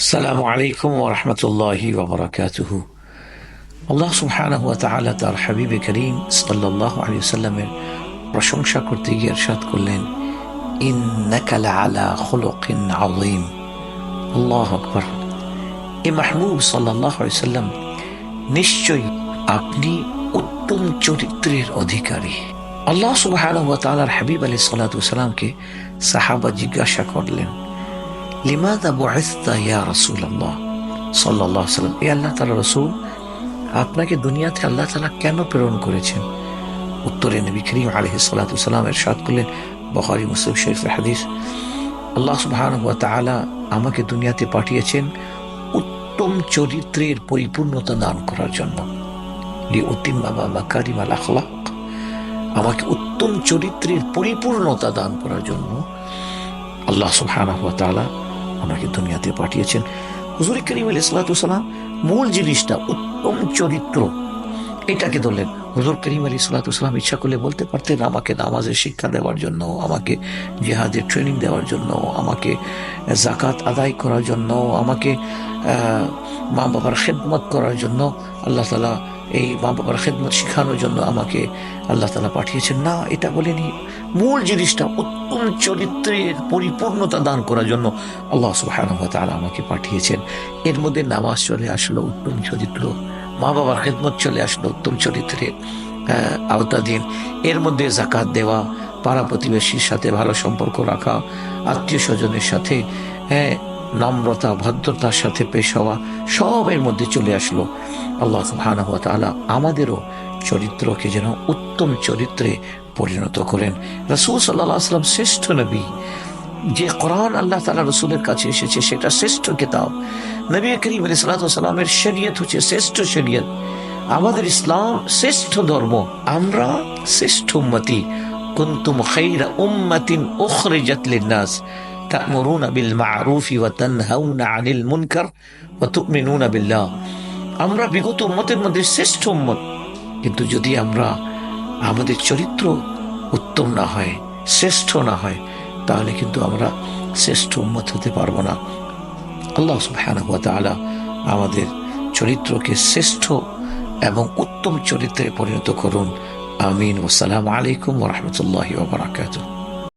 আসসালামু আলাইকুম ওরহমতুল্লাহি ওবরাকাতুহু আল্লাহ সুবহানাহু ওয়া তাআলা তার হাবিবে করিম সাল্লাল্লাহু আলাইহি সাল্লামের প্রশংসা করতে গিয়ে ইরশাদ করলেন, ইন্নাকা লাআলা খুলুকিন আযীম। আল্লাহু আকবার। এ মাহবুব সাল্লাল্লাহু আলাইহি সাল্লাম নিশ্চয়ই আপনি উত্তম চরিত্রের অধিকারী। আল্লাহ সুবহানাহু ওয়া তাআলার হাবিব আলাইহিস সালাতু সালামকে সাহাবা জিজ্ঞাসা করলেন লিমাদা বুআসতা ইয়া রাসূলুল্লাহ? সাল্লাল্লাহু আলাইহি সাল্লাম, এ আল্লাহ তাআলা রাসূল, আপনাকে দুনিয়াতে আল্লাহ তাআলা কেন প্রেরণ করেছেন? উত্তরে নবী করিম আলাইহিস সালাতু সালাম ইরশাদ করলেন, বুখারী, মুসলিম শরীফের হাদিস, আল্লাহ সুবহানাহু ওয়া তাআলা আমাকে দুনিয়াতে পাঠিয়েছেন উত্তম চরিত্রের পরিপূর্ণতা দান করার জন্য। লিউতিম্মা মাকারিমাল আখলাক, আমাকে উত্তম চরিত্রের পরিপূর্ণতা দান করার জন্য আল্লাহ সুবহানাহু ওয়া তাআলা আমাকে দুনিয়াতে পাঠিয়েছেন। হুজুর করিম আলাইহিসসালাম মূল জিনিসটা উত্তম চরিত্র। এটাকে ধরলেন। হুজুর করিম আলী সালাতাম ইচ্ছা করলে বলতে পারতেন, আমাকে নামাজের শিক্ষা দেওয়ার জন্য, আমাকে জেহাদের ট্রেনিং দেওয়ার জন্য, আমাকে জাকাত আদায় করার জন্য, আমাকে মা বাবার খেদমত করার জন্য আল্লাহ তালা এই মা বাবার খেদমত শেখানোর জন্য আমাকে আল্লাহ তালা পাঠিয়েছেন। না, এটা বলেনি। মূল জিনিসটা উত্তম চরিত্রের পরিপূর্ণতা দান করার জন্য আল্লাহ সুবহানাহু ওয়া আমাকে পাঠিয়েছেন। এর মধ্যে নামাজ চলে আসলো, উত্তম চরিত্র। মা বাবার খেদমত চলে আসলো, উত্তম চরিত্রের আওতাধীন এর মধ্যে জাকাত দেওয়া, পাড়া প্রতিবেশীর সাথে ভালো সম্পর্ক রাখা, আত্মীয় স্বজনের সাথে হ্যাঁ নম্রতা, ভদ্রতার সাথে পেশ হওয়া সবের মধ্যে চলে আসলো। আল্লাহ সুবহানাহু ওয়া তাআলা আমাদেরও চরিত্রকে যেন উত্তম চরিত্রে পরিণত করেন। রাসূল সাল্লাল্লাহু আলাইহি ওয়াসাল্লাম শ্রেষ্ঠ নবী। যে কোরআন আল্লাহ তালা রসুলের কাছে এসেছে, সেটা শ্রেষ্ঠ কিতাব। নবী করিম আলী সালাতামের শরীয়ত হচ্ছে শ্রেষ্ঠ শরীয়ত। আমাদের ইসলাম শ্রেষ্ঠ ধর্ম। আমরা শ্রেষ্ঠ উম্মতি। কুন্তুম খাইরা উম্মাতিন উখরিজাত লিন্নাস। তা'মুরুনা বিল মা'রুফি ওয়া তানহাউনা আনিল মুনকার ওয়া তু'মিনুনা বিল্লাহ। আমরা বিগত উম্মতের মধ্যে শ্রেষ্ঠ উম্মত। কিন্তু যদি আমরা আমাদের চরিত্র উত্তম না হয়, শ্রেষ্ঠ না হয়, তাহলে কিন্তু আমরা শ্রেষ্ঠ উন্মত হতে পারব না। আল্লাহ সুবহানাহু ওয়া তাআলা আমাদের চরিত্রকে শ্রেষ্ঠ এবং উত্তম চরিত্রে পরিণত করুন। আমিন। ওসালাম আলাইকুম ওরহমতুল্লাহ ওবরাকাতুহ